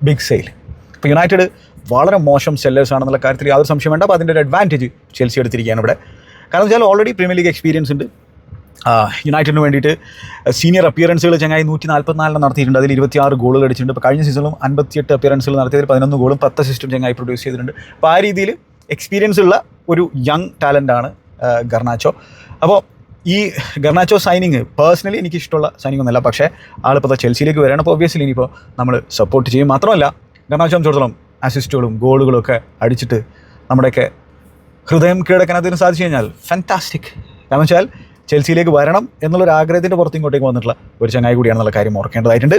ബിഗ് സെയിൽ അപ്പോൾ യുണൈറ്റഡ് വളരെ മോശം സെല്ലേഴ്സ് ആണെന്നുള്ള കാര്യത്തിൽ യാതൊരു സംശയം വേണ്ട. അപ്പോൾ അതിന്റെ ഒരു അഡ്വാന്റേജ് ചെൽസി എടുത്തിരിക്കുകയാണ് ഇവിടെ. കാരണം വെച്ചാൽ ഓൾറെഡി പ്രീമിയർ ലീഗ് എക്സ്പീരിയൻസ് ഉണ്ട്. യുണൈറ്റഡിന് വേണ്ടിയിട്ട് സീനിയർ അപ്പിയറൻസുകൾ ചങ്ങായി നൂറ്റി നാൽപ്പത്തിനാലിന് നടത്തിയിട്ടുണ്ട്. അതിൽ ഇരുപത്തിയാറ് ഗോളുകൾ അടിച്ചിട്ടുണ്ട്. ഇപ്പോൾ കഴിഞ്ഞ സീസണിലും അൻപത്തിയെട്ട് അപ്പിയറൻസുകൾ നടത്തിയതിൽ പതിനൊന്ന് ഗോളും പത്ത് അസിസ്റ്റും ചങ്ങായി പ്രൊഡ്യൂസ് ചെയ്തിട്ടുണ്ട്. അപ്പോൾ ആ രീതിയിൽ എക്സ്പീരിയൻസ് ഉള്ള ഒരു യങ് ടാലന്റാണ് ഗർണാച്ചോ. അപ്പോൾ ഈ ഗർണാച്ചോ സൈനിങ് പേഴ്സണലി എനിക്ക് ഇഷ്ടമുള്ള സൈനിങ് ഒന്നല്ല പക്ഷേ ആളിപ്പോൾ ചെൽസിയിലേക്ക് വരികയാണ്. അപ്പോൾ ഒബ്വിയസ്ലി ഇനിയിപ്പോൾ നമ്മൾ സപ്പോർട്ട് ചെയ്യും. മാത്രമല്ല ഗർണാച്ചോ സംബന്ധിച്ചിടത്തോളം അസിസ്റ്റുകളും ഗോളുകളൊക്കെ അടിച്ചിട്ട് നമ്മുടെയൊക്കെ ഹൃദയം കീഴടക്കാൻ അതിന് സാധിച്ചു കഴിഞ്ഞാൽ ഫാന്റാസ്റ്റിക് കാരണം വെച്ചാൽ ചെൽസിയിലേക്ക് വരണം എന്നുള്ളൊരു ആഗ്രഹത്തിന്റെ പുറത്ത് ഇങ്ങോട്ടേക്ക് വന്നിട്ടുള്ള ഒരു ചങ്ങായി കൂടിയാണെന്നുള്ള കാര്യം ഓർക്കേണ്ടതായിട്ടുണ്ട്.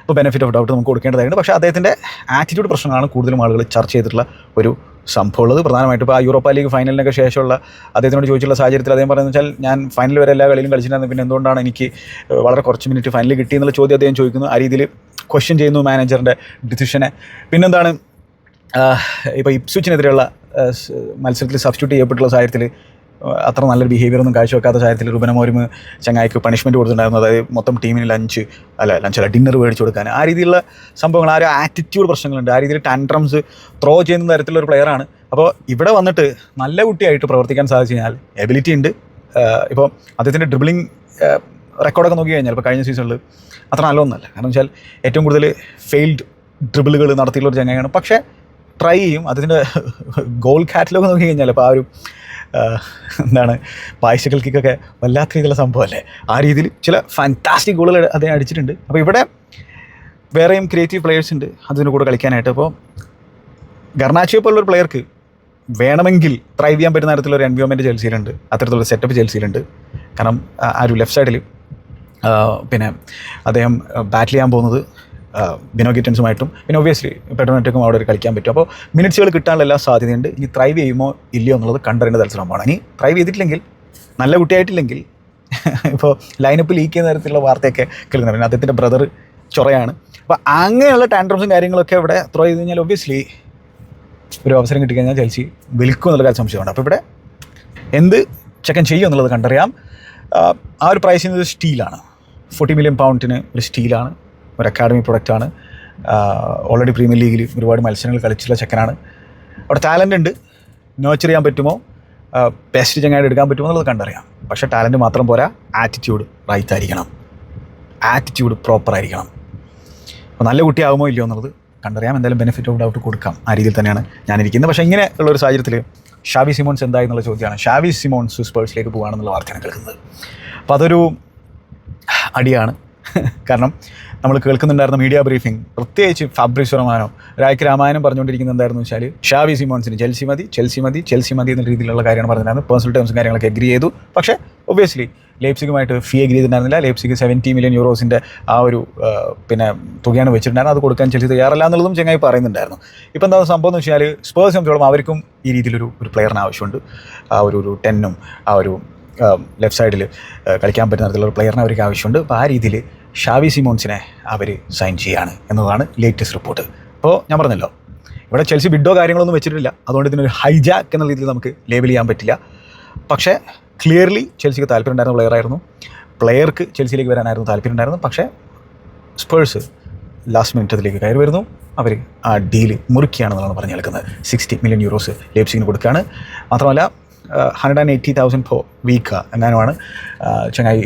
അപ്പോൾ ബെനിഫിറ്റ് ഓഫ് ഡൗട്ട് നമുക്ക് കൊടുക്കേണ്ടതായിട്ടുണ്ട്. പക്ഷേ അദ്ദേഹത്തിന്റെ ആറ്റിറ്റ്യൂഡ് പ്രശ്നങ്ങളാണ് കൂടുതലും ആളുകൾ ചർച്ച ചെയ്തിട്ടുള്ള ഒരു സംഭവമുള്ളത് പ്രധാനമായിട്ടും ഇപ്പോൾ ആ യൂറോപ്പ ലീഗ് ഫൈനലിനൊക്കെ ശേഷമുള്ള അദ്ദേഹത്തിനോട് ചോദിച്ചുള്ള സാഹചര്യത്തിൽ അദ്ദേഹം പറയുന്നത് വെച്ചാൽ ഞാൻ ഫൈനൽ വരെ എല്ലാ കളിയിലും കളിച്ചിട്ടുണ്ടായിരുന്നു. പിന്നെ എന്തുകൊണ്ടാണ് എനിക്ക് വളരെ കുറച്ച് മിനിറ്റ് ഫൈനലിൽ കിട്ടിയെന്നുള്ള ചോദ്യം അദ്ദേഹം ചോദിക്കുന്നു. ആ രീതിയിൽ ക്വസ്റ്റ്യൻ ചെയ്യുന്നു മാനേജറിന്റെ ഡിസിഷനെ പിന്നെന്താണ്? ഇപ്പോൾ ഇപ്സുച്ചിനെതിരെയുള്ള ആഹ് മത്സരത്തിൽ സബ്സ്റ്റിറ്റ്യൂട്ട് ചെയ്യപ്പെട്ടുള്ള സാഹചര്യത്തിൽ അത്ര നല്ലൊരു ബിഹേവിയർ ഒന്നും കാഴ്ചവെക്കാത്ത സാഹചര്യത്തിൽ റുബനമോരുമ് ചങ്ങായിക്ക് പണിഷ്മെന്റ് കൊടുത്തിട്ടുണ്ടായിരുന്നു. അതായത് മൊത്തം ടീമിന് ലഞ്ച് അല്ല ലഞ്ച് അല്ല ഡിന്നർ മേടിച്ച് കൊടുക്കാൻ. ആ രീതിയിലുള്ള സംഭവങ്ങൾ ആ ഒരു ആറ്റിറ്റ്യൂഡ് പ്രശ്നങ്ങളുണ്ട്. ആ രീതിയിൽ ടാൻട്രംസ് ത്രോ ചെയ്യുന്ന തരത്തിലുള്ള ഒരു പ്ലെയറാണ് അപ്പോൾ ഇവിടെ വന്നിട്ട് നല്ല കുട്ടിയായിട്ട് പ്രവർത്തിക്കാൻ സാധിച്ചു കഴിഞ്ഞാൽ എബിലിറ്റി ഉണ്ട്. ഇപ്പോൾ അദ്ദേഹത്തിന്റെ ഡ്രിബിളിംഗ് റെക്കോർഡൊക്കെ നോക്കി കഴിഞ്ഞാൽ ഇപ്പോൾ കഴിഞ്ഞ സീസണിൽ അത്ര നല്ലതൊന്നുമല്ല. കാരണം വെച്ചാൽ ഏറ്റവും കൂടുതൽ ഫെയിൽഡ് ഡ്രിബിളുകൾ നടത്തിയിട്ടുള്ള ഒരു ചങ്ങായാണ് പക്ഷേ ട്രൈ ചെയ്യും. അതിന്റെ ഗോൾ കാറ്റലോഗ് നോക്കി കഴിഞ്ഞാൽ അപ്പോൾ ആ ഒരു എന്താണ് ബൈസിക്കിൾ കിക്കൊക്കെ വല്ലാത്ത രീതിയിലുള്ള സംഭവമല്ലേ? ആ രീതിയിൽ ചില ഫാന്റാസ്റ്റിക് ഗോളുകൾ അദ്ദേഹം അടിച്ചിട്ടുണ്ട്. അപ്പോൾ ഇവിടെ വേറെയും ക്രിയേറ്റീവ് പ്ലെയേഴ്സ് ഉണ്ട്. അതിന് കൂടെ കളിക്കാനായിട്ട്. അപ്പോൾ ഗർണാച്ചിയോ പോലുള്ളൊരു പ്ലെയർക്ക് വേണമെങ്കിൽ ത്രൈവ് ചെയ്യാൻ പറ്റുന്ന തരത്തിലുള്ള ഒരു എൻവയോൺമെന്റ് ചെൽസിയിലുണ്ട്. അത്തരത്തിലുള്ള സെറ്റപ്പ് ചെൽസിയിലുണ്ട്. കാരണം ആ ഒരു ലെഫ്റ്റ് സൈഡിൽ പിന്നെ അദ്ദേഹം ബാറ്റിൽ ചെയ്യാൻ പോകുന്നത് ബിനോ ഗിറ്റൻസുമായിട്ടും പിന്നെ ഒബ്വിയസ്ലി പെട്രോനെറ്റക്കും അവിടെ ഒരു കളിക്കാൻ പറ്റും. അപ്പോൾ മിനിറ്റ്സുകൾ കിട്ടാനുള്ള എല്ലാ സാധ്യതയുണ്ട്. ഇനി ത്രൈവ് ചെയ്യുമോ ഇല്ലയോ എന്നുള്ളത് കണ്ടറിയേണ്ട തരത്തിലാണ് ഇനി ത്രൈവ് ചെയ്തിട്ടില്ലെങ്കിൽ നല്ല കുട്ടിയായിട്ടില്ലെങ്കിൽ (laughs) ഇപ്പോൾ ലൈനപ്പ് ലീക്ക് ചെയ്യുന്ന തരത്തിലുള്ള വാർത്തയൊക്കെ കേൾക്കുന്നുണ്ട്. അദ്ദേഹത്തിന്റെ ബ്രദർ ചൊറയാണ്. അപ്പോൾ അങ്ങനെയുള്ള ടാൻഡ്രംസും കാര്യങ്ങളൊക്കെ ഇവിടെ ത്രോ ചെയ്ത് കഴിഞ്ഞാൽ ഒബ്വിയസ്ലി ഒരു അവസരം കിട്ടിക്കഴിഞ്ഞാൽ ചെൽസി വിൽക്കും എന്നുള്ള കാര്യം സംശയമുണ്ട്. അപ്പോൾ ഇവിടെ എന്ത് ചെക്കൻ ചെയ്യും എന്നുള്ളത് കണ്ടറിയാം. ആ, ഒരു പ്രൈസ് ചെയ്യുന്നത് സ്റ്റീലാണ് ഫോർട്ടി മില്യൺ പൗണ്ടിന് ഒരു സ്റ്റീലാണ് ഒരു അക്കാഡമി പ്രൊഡക്റ്റാണ് ഓൾറെഡി പ്രീമിയർ ലീഗിൽ ഒരുപാട് മത്സരങ്ങൾ കളിച്ചിട്ടുള്ള ചെക്കനാണ്. അവിടെ ടാലന്റ് ഉണ്ട്. നോച്ചർ ചെയ്യാൻ പറ്റുമോ? ബെസ്റ്റ് ചങ്ങായിട്ട് എടുക്കാൻ പറ്റുമോ എന്നുള്ളത് കണ്ടറിയാം. പക്ഷേ ടാലന്റ് മാത്രം പോരാ ആറ്റിറ്റ്യൂഡ് റൈറ്റ് ആയിരിക്കണം. ആറ്റിറ്റ്യൂഡ് പ്രോപ്പർ ആയിരിക്കണം. അപ്പോൾ നല്ല കുട്ടിയാകുമോ ഇല്ലയോ എന്നുള്ളത് കണ്ടറിയാം. എന്തായാലും ബെനിഫിറ്റ് ഓഫ് ഡൗട്ട് കൊടുക്കാം. ആ രീതിയിൽ തന്നെയാണ് ഞാനിരിക്കുന്നത്. പക്ഷേ ഇങ്ങനെ ഉള്ള ഒരു സാഹചര്യത്തിൽ ഷാവി സിമോൺസ് എന്തായി എന്നുള്ള ചോദ്യമാണ്. ഷാവി സിമോൺസ് സ്പേഴ്സിലേക്ക് പോകുകയാണെന്നുള്ള വാർത്തയാണ് കേൾക്കുന്നത്. അപ്പോൾ അതൊരു അടിയാണ്. (laughs) കാരണം നമ്മൾ കേൾക്കുന്നുണ്ടായിരുന്ന മീഡിയ ബ്രീഫിംഗ് പ്രത്യേകിച്ച് ഫാബ്രിസ് റഹ്മാനോ രായ്ക്ക് രാമായണം പറഞ്ഞുകൊണ്ടിരിക്കുന്നത് എന്തായിരുന്നു വെച്ചാൽ ഷാവി സിമോൺസിന് ചെൽസി മതി ചെൽസി മതി ചെൽസി മതി എന്ന രീതിയിലുള്ള കാര്യമാണ് പറഞ്ഞിട്ടുണ്ടായിരുന്നത് പേഴ്സണൽ ടേംസും കാര്യങ്ങളൊക്കെ എഗ്രി ചെയ്തു. പക്ഷേ ഒബ്വിയസ്ലി ലേപ്സിക്കുമായിട്ട് ഫീ എഗ്രി ചെയ്തിട്ടുണ്ടായിരുന്നില്ല. ലേപ്സിക്ക് സെവന്റി മില്യൺ യൂറോസിന്റെ ആ ഒരു പിന്നെ തുകയാണ് വെച്ചിട്ടുണ്ടായിരുന്നത്. അത് കൊടുക്കാൻ ചെൽസി തയ്യാറല്ല എന്നുള്ളതും ചെങ്ങായി പറയുന്നുണ്ടായിരുന്നു. ഇപ്പോൾ എന്താ സംഭവം എന്ന് വെച്ചാൽ സ്പേഴ്സ് സംബന്ധിച്ചോളം അവർക്കും ഈ രീതിയിലൊരു ഒരു പ്ലെയറിന് ആവശ്യമുണ്ട്. ആ ഒരു ഒരു ടെന്നും ആ ഒരു ലെഫ്റ്റ് സൈഡിൽ കളിക്കാൻ പറ്റുന്ന തരത്തിലുള്ള പ്ലെയറിനെ അവർക്ക് ആവശ്യമുണ്ട്. അപ്പോൾ ആ രീതിയിൽ ഷാവി സിമോൺസിനെ അവർ സൈൻ ചെയ്യാണ് എന്നതാണ് ലേറ്റസ്റ്റ് റിപ്പോർട്ട് അപ്പോൾ ഞാൻ പറഞ്ഞല്ലോ ഇവിടെ ചെൽസി ബിഡോ കാര്യങ്ങളൊന്നും വെച്ചിട്ടില്ല. അതുകൊണ്ട് ഇതിനൊരു ഹൈജാക്ക് എന്ന രീതിയിൽ നമുക്ക് ലേബിൾ ചെയ്യാൻ പറ്റില്ല. പക്ഷേ ക്ലിയർലി ചെൽസിക്ക് താല്പര്യം ഉണ്ടായിരുന്ന പ്ലെയർ ആയിരുന്നു. പ്ലെയർക്ക് ചെൽസിയിലേക്ക് വരാനായിരുന്നു താല്പര്യം ഉണ്ടായിരുന്നു പക്ഷേ സ്പേഴ്സ് ലാസ്റ്റ് മിനിറ്റ് അതിലേക്ക് കയറി വരുന്നു. അവർ ആ ഡീൽ മുറുക്കിയാണെന്നാണ് പറഞ്ഞു കേൾക്കുന്നത് സിക്സ്റ്റി മില്യൺ യൂറോസ് ലേപ്സിങ്ങിന് കൊടുക്കുകയാണ്. മാത്രമല്ല hundred and eighty thousand for week എങ്ങാനുമാണ് ചെങ്ങായി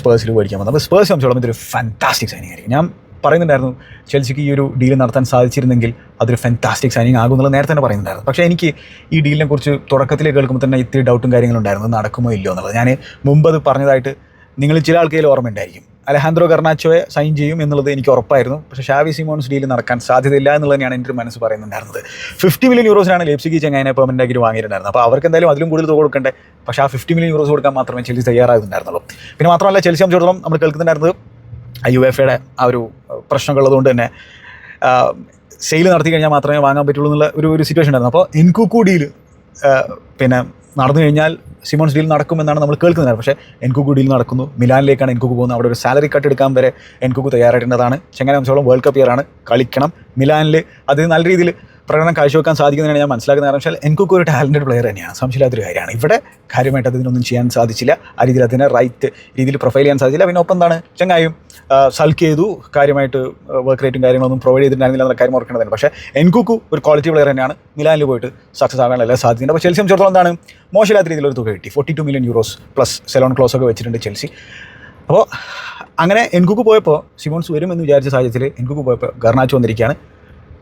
സ്പേഴ്സിൽ മേടിക്കാൻ വന്നത്. അപ്പോൾ സ്പേഴ്സ് സംബന്ധിച്ചോളം ഇതൊരു ഫാന്റാസ്റ്റിക് സൈനിങ് ആയിരിക്കും. ഞാൻ പറയുന്നുണ്ടായിരുന്നു ചെൽസിക്ക് ഈ ഒരു ഡീൽ നടത്താൻ സാധിച്ചിരുന്നെങ്കിൽ അതൊരു ഫാന്റാസ്റ്റിക് സൈനിങ് ആകും എന്നുള്ളത് നേരത്തെ തന്നെ പറയുന്നുണ്ടായിരുന്നു. പക്ഷേ എനിക്ക് ഈ ഡീലിനെ കുറിച്ച് തുടക്കത്തിൽ കേൾക്കുമ്പോൾ തന്നെ ഇത്തിരി ഡൗട്ടും കാര്യങ്ങളും ഉണ്ടായിരുന്നു നടക്കുമോ ഇല്ലയോ എന്നുള്ളത്. ഞാൻ മുമ്പ് അത് പറഞ്ഞതായിട്ട് നിങ്ങൾ ചില ആൾക്കാരിൽ ഓർമ്മയുണ്ടായിരിക്കും. അലഹാൻഡ്രോ കർണാച്ചോയെ സൈൻ ചെയ്യും എന്നുള്ളത് എനിക്ക് ഉറപ്പായിരുന്നു. പക്ഷേ ഷാവി സിമോൺസ് ഡീൽ നടക്കാൻ സാധ്യതയില്ല എന്നുള്ളത് തന്നെയാണ് എന്റെ മനസ്സ് പറയുന്നുണ്ടായിരുന്നത്. ഫിഫ്റ്റി മില്യൺ യൂറോസിനാണ് ലേപ്സിക്ക് ചെങ്ങാനെ പെർമനന്റ് ആക്കി വാങ്ങിയിട്ടുണ്ടായിരുന്നത്. അപ്പോൾ അവർക്ക് എന്തായാലും അതിലും കൂടുതൽ തുക കൊടുക്കണ്ടേ? പക്ഷേ ആ ഫിഫ്റ്റി മില്യൺ യൂറോസ് കൊടുക്കാൻ മാത്രമേ ചെൽസി തയ്യാറാകുന്നുണ്ടായിരുന്നുള്ളൂ. പിന്നെ മാത്രമല്ല ചെൽസി സംബന്ധിച്ചിടത്തോളം നമ്മൾ കേൾക്കുന്നുണ്ടായിരുന്നത് യു എഫ് എയുടെ ആ ഒരു പ്രശ്നങ്ങളുള്ളതുകൊണ്ട് തന്നെ സെയിൽ നടത്തി കഴിഞ്ഞാൽ മാത്രമേ വാങ്ങാൻ പറ്റുള്ളൂ എന്നുള്ള ഒരു ഒരു സിറ്റുവേഷൻ ഉണ്ടായിരുന്നു അപ്പോൾ ഇൻകുക്കു ഡീൽ പിന്നെ നടന്നു കഴിഞ്ഞാൽ സിമോൺസ് ഡീൽ നടക്കുമെന്നാണ് നമ്മൾ കേൾക്കുന്നത്. പക്ഷേ എൻകുക്കു ഡീൽ നടക്കുന്നു. മിലാനിലേക്കാണ് എൻകുക്കു പോകുന്നത്. അവിടെ ഒരു സാലറി കട്ട് എടുക്കാൻ വരെ എൻകുക്കു തയ്യാറായിട്ടുള്ളതാണ് ചെങ്ങനെ സംബന്ധിച്ചോളം വേൾഡ് കപ്പ് ഇയറാണ് കളിക്കണം. മിലാനിൽ അത് നല്ല രീതിയിൽ പ്രകടനം കാഴ്ചവെക്കാൻ സാധിക്കുന്നതാണ് ഞാൻ മനസ്സിലാക്കുന്ന കാരണം വെച്ചാൽ എൻകുക്കു ഒരു ടാലന്റഡ് പ്ലെയർ തന്നെയാണ്. സംശയമില്ലാത്തൊരു കാര്യമാണ്. ഇവിടെ കാര്യമായിട്ട് അതിനൊന്നും ചെയ്യാൻ സാധിച്ചില്ല. ആ രീതിയിൽ അതിനെ റൈറ്റ് രീതിയിൽ പ്രൊഫൈൽ ചെയ്യാൻ സാധിച്ചില്ല. പിന്നെ ഒപ്പം എന്താണ്? ചങ്ങായും സൽക്ക് ചെയ്തു. കാര്യമായിട്ട് വർക്ക് റേറ്റും കാര്യങ്ങളൊന്നും പ്രൊവൈഡ് ചെയ്തിട്ടുണ്ടായിരുന്നില്ല എന്ന കാര്യം ഓർക്കേണ്ടതാണ്. പക്ഷേ എൻകുക്കു ഒരു ക്വാളിറ്റി പ്ലെയർ തന്നെയാണ്. മിലാനിൽ പോയിട്ട് സക്സസ് ആകാനുള്ള എല്ലാ സാധ്യതയുണ്ട് അപ്പോൾ ചെൽസി സംബന്ധിച്ചിടത്തോളം എന്താണ്? മോശമില്ലാത്ത രീതിയിലൊരു തുക കിട്ടി. Forty two million euros plus sell on clause ഒക്കെ വെച്ചിട്ടുണ്ട് ചെൽസി. അപ്പോൾ അങ്ങനെ എൻകുക്ക് പോയപ്പോൾ സിമോൺസ് വരുമെന്ന് വിചാരിച്ച സാഹചര്യത്തിൽ എൻകുക്ക് പോയപ്പോൾ ഗർണാച്ച് വന്നിരിക്കുകയാണ്.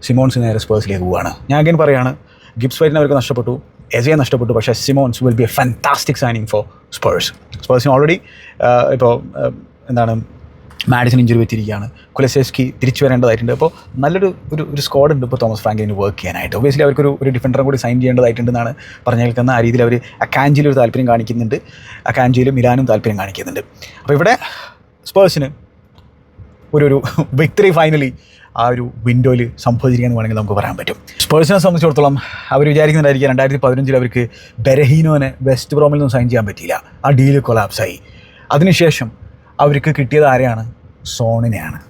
സിമോൺസ് നേരെ സ്പേഴ്സിലേക്ക് പോവുകയാണ് ഞാൻ അങ്ങനെ പറയുകയാണ് ഗിബ്സ് വൈറ്റിനെ അവർക്ക് നഷ്ടപ്പെട്ടു എസയെ നഷ്ടപ്പെട്ടു പക്ഷേ Simons will be a fantastic signing for Spurs സ്പേഴ്സിന് already ഇപ്പോൾ എന്താണ് മാഡിസൺ ഇഞ്ചുറി വെച്ചിരിക്കുകയാണ് കുലസേസ്കി തിരിച്ചു വരേണ്ടതായിട്ടുണ്ട്. അപ്പോൾ നല്ലൊരു ഒരു ഒരു സ്ക്വാഡ് ഉണ്ട് ഇപ്പോൾ തോമസ് ഫ്രാങ്കിന് വർക്ക് ചെയ്യാനായിട്ട്. ഒബിയസ്ലി അവർക്കൊരു ഒരു ഡിഫൻഡറും കൂടി സൈൻ ചെയ്യേണ്ടതായിട്ടുണ്ടെന്നാണ് പറഞ്ഞു കേൾക്കുന്ന ആ രീതിയിൽ അവർ അക്കാഞ്ചിയിൽ ഒരു താല്പര്യം കാണിക്കുന്നുണ്ട്. അക്കാഞ്ചിയിലും മിലാനും താല്പര്യം കാണിക്കുന്നുണ്ട്. അപ്പോൾ ഇവിടെ സ്പേഴ്സിന് ഒരു ഒരു വിക്ടറി ഫൈനലി ആ ഒരു വിൻഡോയിൽ സംഭവിച്ചിരിക്കുകയെന്ന് വേണമെങ്കിൽ നമുക്ക് പറയാൻ പറ്റും. സ്പേഴ്സിനെ സംബന്ധിച്ചിടത്തോളം അവർ വിചാരിക്കുന്നുണ്ടായിരിക്കും രണ്ടായിരത്തി പതിനഞ്ചിൽ അവർക്ക് ബെരഹീനോനെ വെസ്റ്റ് ബ്രോമിൽ നിന്നും സൈൻ ചെയ്യാൻ പറ്റിയില്ല. ആ ഡീൽ കൊലാപ്സായി അതിനുശേഷം അവർക്ക് കിട്ടിയത് ആരെയാണ്? സോണിനെയാണ്.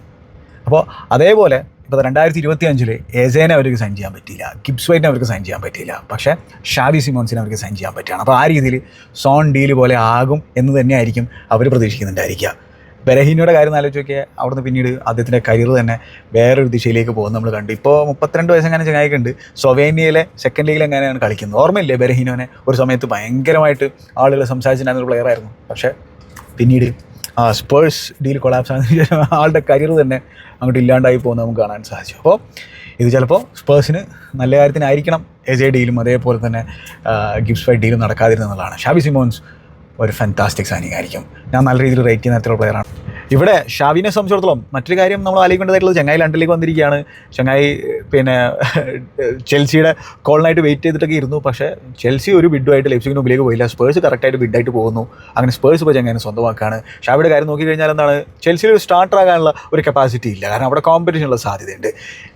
അപ്പോൾ അതേപോലെ ഇപ്പോൾ രണ്ടായിരത്തി ഇരുപത്തി അഞ്ചിൽ എസേനെ അവർക്ക് സൈൻ ചെയ്യാൻ പറ്റിയില്ല. കിബ്സ് വൈറ്റിനെ അവർക്ക് സൈൻ ചെയ്യാൻ പറ്റിയില്ല. പക്ഷേ ഷാവി സിമോൺസിനെ അവർക്ക് സൈൻ ചെയ്യാൻ പറ്റുകയാണ്. അപ്പോൾ ആ രീതിയിൽ സോൺ ഡീൽ പോലെ ആകും എന്ന് തന്നെയായിരിക്കും അവർ പ്രതീക്ഷിക്കുന്നുണ്ടായിരിക്കുക. ബെരഹീനയുടെ കാര്യം ആലോചിച്ച് നോക്കിയാൽ അവിടുന്ന് പിന്നീട് അദ്ദേഹത്തിന്റെ കരിയർ തന്നെ വേറൊരു ദിശയിലേക്ക് പോകുന്നത് നമ്മൾ കണ്ടു. ഇപ്പോൾ മുപ്പത്തിരണ്ട് വയസ്സെങ്ങനെ ചങ്ങായിക്കുണ്ട്. സൊവേനിയയിലെ സെക്കൻഡ് ലീഗിൽ എങ്ങനെയാണ് കളിക്കുന്നത്? ഓർമ്മയില്ലേ ബെരഹീനോനെ? ഒരു സമയത്ത് ഭയങ്കരമായിട്ട് ആളുകൾ സംസാരിച്ചിട്ടുണ്ടായിരുന്ന പ്ലെയർ ആയിരുന്നു. പക്ഷേ പിന്നീട് ആ സ്പേഴ്സ് ഡീൽ കൊളാപ്സ് ആയതിനു ശേഷം ആളുടെ കരിയർ തന്നെ അങ്ങോട്ട് ഇല്ലാണ്ടായി പോകുന്നത് നമുക്ക് കാണാൻ സാധിച്ചു. അപ്പോൾ ഇത് ചിലപ്പോൾ സ്പേഴ്സിന് നല്ല കാര്യത്തിനായിരിക്കണം. എ ജെ ഡീലും അതേപോലെ തന്നെ ഗിഫ്റ്റ് ഫൈ ഡീലും നടക്കാതിരുന്നതാണ്. ഷാബി സിമോൻസ് ഒരു ഫാന്റാസ്റ്റിക് സൈനിങ് ആയിരിക്കും. ഞാൻ നല്ല രീതിയിൽ റേറ്റ് ചെയ്യുന്ന തരത്തിലുള്ള പ്ലെയറാണ് ഇവിടെ ഷാവിനെ സംബന്ധിച്ചിടത്തോളം മറ്റൊരു കാര്യം നമ്മൾ ആലോചിക്കേണ്ടതായിട്ടുള്ളത് ചങ്ങായി ലണ്ടനിലേക്ക് വന്നിരിക്കുകയാണ്. ചങ്ങായി പിന്നെ ചെൽസിയുടെ കോളിനായിട്ട് വെയിറ്റ് ചെയ്തിട്ടൊക്കെ ഇരുന്നു. പക്ഷേ ചെൽസി ഒരു ബിഡുമായിട്ട് ലെപ്സിങ്ങിന് മുമ്പിലേക്ക് പോയില്ല. സ്പേഴ്സ് കറക്റ്റായിട്ട് ബിഡായിട്ട് പോകുന്നു. അങ്ങനെ സ്പേഴ്സ് ഇപ്പോൾ ചങ്ങായി സ്വന്തമാക്കുകയാണ്. ഷാവിയുടെ കാര്യം നോക്കിക്കഴിഞ്ഞാൽ എന്താണ്? ചെൽസിയിൽ ഒരു സ്റ്റാർട്ടർ ആകാനുള്ള ഒരു കപ്പാസിറ്റി ഇല്ല. കാരണം അവിടെ കോമ്പറ്റീഷനുള്ള സാധ്യതയുണ്ട്.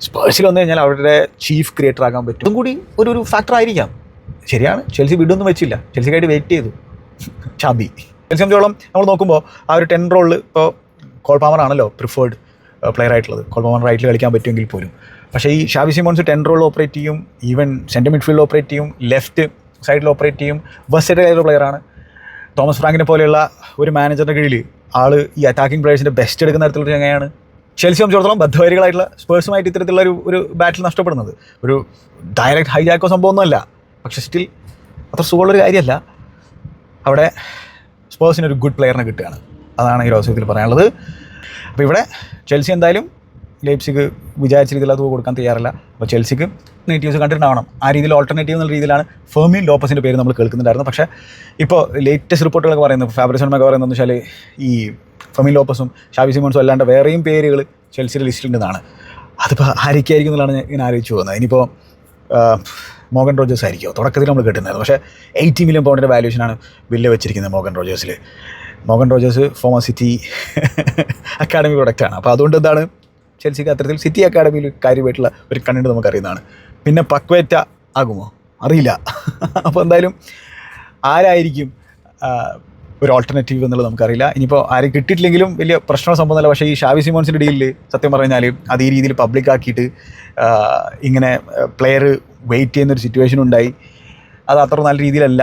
സ്പേഴ്സിൽ വന്നു കഴിഞ്ഞാൽ അവരുടെ ചീഫ് ക്രിയേറ്റർ ആകാൻ പറ്റും. കൂടി ഒരു ഒരു ഫാക്ടർ ആയിരിക്കാം. ശരിയാണ്. ചെൽസി ബിഡൊന്നും വെച്ചില്ല. ചെൽസിക്കായിട്ട് വെയിറ്റ് ചെയ്തു. ചാബി ചെൽസി സംബന്ധിച്ചോളം നമ്മൾ നോക്കുമ്പോൾ ആ ഒരു ടെൻ റോളിൽ ഇപ്പോൾ കോൾപാമർ ആണല്ലോ പ്രിഫേർഡ് പ്ലെയർ ആയിട്ടുള്ളത്. കോൾപാമർ റൈറ്റിൽ കളിക്കാൻ പറ്റുമെങ്കിൽ പോലും. പക്ഷേ ഈ ഷാബി സിമോൺസ് ടെൻ റോൾ ഓപ്പറേറ്റ് ചെയ്യും ഈവൻ സെന്റർ മിഡ്ഫീൽഡ് ഓപ്പറേറ്റ് ചെയ്യും ലെഫ്റ്റ് സൈഡിൽ ഓപ്പറേറ്റ് ചെയ്യും വെസ്റ്റ് പ്ലെയർ പ്ലെയറാണ് തോമസ് ഫ്രാങ്കിനെ പോലെയുള്ള ഒരു മാനേജറിന്റെ കീഴിൽ ആൾ ഈ അറ്റാക്കിംഗ് പ്ലെയേഴ്സിന്റെ ബെസ്റ്റ് എടുക്കുന്ന തരത്തിലുള്ള എങ്ങനെയാണ് ചെൽസി സംബന്ധിച്ചിടത്തോളം ബദ്ധവരികളായിട്ടുള്ള സ്പേഴ്സുമായിട്ട് ഇത്തരത്തിലുള്ള ഒരു ഒരു ബാറ്റിൽ നഷ്ടപ്പെടുന്നത്. ഒരു ഡയറക്റ്റ് ഹൈജാക്കോ സംഭവമൊന്നുമല്ല പക്ഷേ സ്റ്റിൽ അത്ര സുഖമുള്ളൊരു കാര്യമല്ല. അവിടെ സ്പേഴ്സിന് ഒരു ഗുഡ് പ്ലെയറിനെ കിട്ടുകയാണ്. അതാണ് ഈ അവസരത്തിൽ പറയാനുള്ളത്. അപ്പോൾ ഇവിടെ ചെൽസി എന്തായാലും ലേപ്സിക്ക് വിചാരിച്ച രീതിയിൽ അത് കൊടുക്കാൻ തയ്യാറല്ല. അപ്പോൾ ചെൽസിക്ക് നെഗറ്റീവ്സ് കണ്ടിട്ടുണ്ടാവണം. ആ രീതിയിൽ ഓൾട്ടർനേറ്റീവ് എന്നുള്ള രീതിയിലാണ് ഫെർമിൻ ലോപ്പസിന്റെ പേര് നമ്മൾ കേൾക്കുന്നുണ്ടായിരുന്നു പക്ഷേ ഇപ്പോൾ ലേറ്റസ്റ്റ് റിപ്പോർട്ടുകളൊക്കെ പറയുന്നത് ഫാബ്രിസോണൊക്കെ പറയുന്നത് വെച്ചാൽ ഈ ഫെമിൻ ലോപ്പസും ഷാബി സിമോൺസും അല്ലാണ്ട് വേറെയും പേരുകൾ ചെൽസിയുടെ ലിസ്റ്റിലുണ്ടെന്നാണ് അതിപ്പോൾ ആരൊക്കെയായിരിക്കും എന്നുള്ളതാണ് ഞാൻ ആലോചിച്ച് പോകുന്നത്. ഇനിയിപ്പോൾ മോഗൻ റോജേഴ്സ് ആയിരിക്കുമോ തുടക്കത്തിൽ നമ്മൾ കിട്ടുന്നത് പക്ഷേ എയ്റ്റി മില്യൺ പൗണ്ടിന്റെ വാല്യൂഷനാണ് ബില്ല് വെച്ചിരിക്കുന്നത് Morgan റോജേഴ്സിൽ. Morgan Rogers former City academy പ്രൊഡക്റ്റാണ് അപ്പോൾ അതുകൊണ്ട് എന്താണ്? ചെൽസിക്ക് അത്തരത്തിൽ സിറ്റി അക്കാഡമിയിൽ കാര്യമായിട്ടുള്ള ഒരു കണ്ടിട്ട് നമുക്കറിയുന്നതാണ്. പിന്നെ പക്വേറ്റ ആകുമോ? അറിയില്ല. അപ്പോൾ എന്തായാലും ആരായിരിക്കും ഒരു ഓൾട്ടർനേറ്റീവ് എന്നുള്ളത് നമുക്കറിയില്ല. ഇനിയിപ്പോൾ ആരും കിട്ടിയിട്ടില്ലെങ്കിലും വലിയ പ്രശ്നമോ സംഭവമല്ല പക്ഷേ ഈ ഷാവി സിമോൺസിന്റെ ഡീലിൽ സത്യം പറഞ്ഞാൽ അത് ഈ രീതിയിൽ പബ്ലിക്കാക്കിയിട്ട് ഇങ്ങനെ പ്ലെയർ വെയിറ്റ് ചെയ്യുന്ന ഒരു സിറ്റുവേഷൻ ഉണ്ടായി. അത് അത്ര നല്ല രീതിയിലല്ല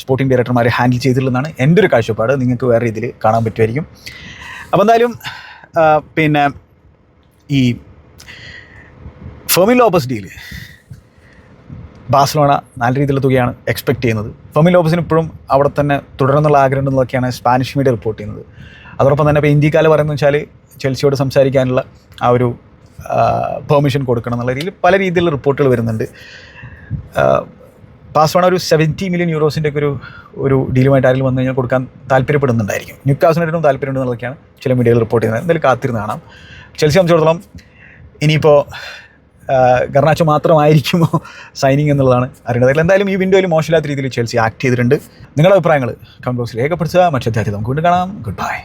സ്പോർട്ടിംഗ് ഡയറക്ടർമാർ ഹാൻഡിൽ ചെയ്തിട്ടുള്ളതാണ് എന്റെ ഒരു കാഴ്ചപ്പാട്. നിങ്ങൾക്ക് വേറെ രീതിയിൽ കാണാൻ പറ്റുമായിരിക്കും. അപ്പോൾ എന്തായാലും പിന്നെ ഈ ഫെമിൻ ലോബസ് ഡീൽ ബാഴ്സലോണ നല്ല രീതിയിലുള്ള തുകയാണ് എക്സ്പെക്ട് ചെയ്യുന്നത്. ഫെമിൻ ലോബസിന് ഇപ്പോഴും അവിടെ തന്നെ തുടർന്നുള്ള ആഗ്രഹം എന്നൊക്കെയാണ് സ്പാനിഷ് മീഡിയ റിപ്പോർട്ട് ചെയ്യുന്നത്. അതോടൊപ്പം തന്നെ ഇപ്പോൾ ഇന്ത്യക്കാർ പറയുന്നത് വെച്ചാൽ ചെൽസിയോട് സംസാരിക്കാനുള്ള ആ ഒരു പെർമിഷൻ കൊടുക്കണം എന്നുള്ള രീതിയിൽ പല രീതിയിലുള്ള റിപ്പോർട്ടുകൾ വരുന്നുണ്ട്. പാസ്വാണ് ഒരു സെവന്റി മില്യൺ യൂറോസിന്റെ ഒക്കെ ഒരു ഒരു ഡീലുമായിട്ട് ആരെങ്കിലും വന്നു കഴിഞ്ഞാൽ കൊടുക്കാൻ താല്പര്യപ്പെടുന്നുണ്ടായിരിക്കും. ന്യൂക്കാസിനായിട്ടും താല്പര്യമുണ്ടെന്നുള്ളതൊക്കെയാണ് ചില മീഡിയകൾ റിപ്പോർട്ട് ചെയ്യുന്നത്. എന്തായാലും കാത്തിരുന്ന് കാണാം. ചെൽസി സംബന്ധിച്ചിടത്തോളം ഇനിയിപ്പോൾ ഗർണാച്ചോ മാത്രമായിരിക്കുമോ (laughs) സൈനിങ് എന്നുള്ളതാണ് അറിയേണ്ടത്. എന്തായാലും ഈ വിൻഡോയിൽ മോശമില്ലാത്ത രീതിയിൽ ചെൽസി ആക്ട് ചെയ്തിട്ടുണ്ട്. നിങ്ങളുടെ അഭിപ്രായങ്ങൾ കമന്റ് ബോക്സിൽ രേഖപ്പെടുത്തുക. മറ്റു നമുക്ക് വീണ്ടും കാണാം. Good bye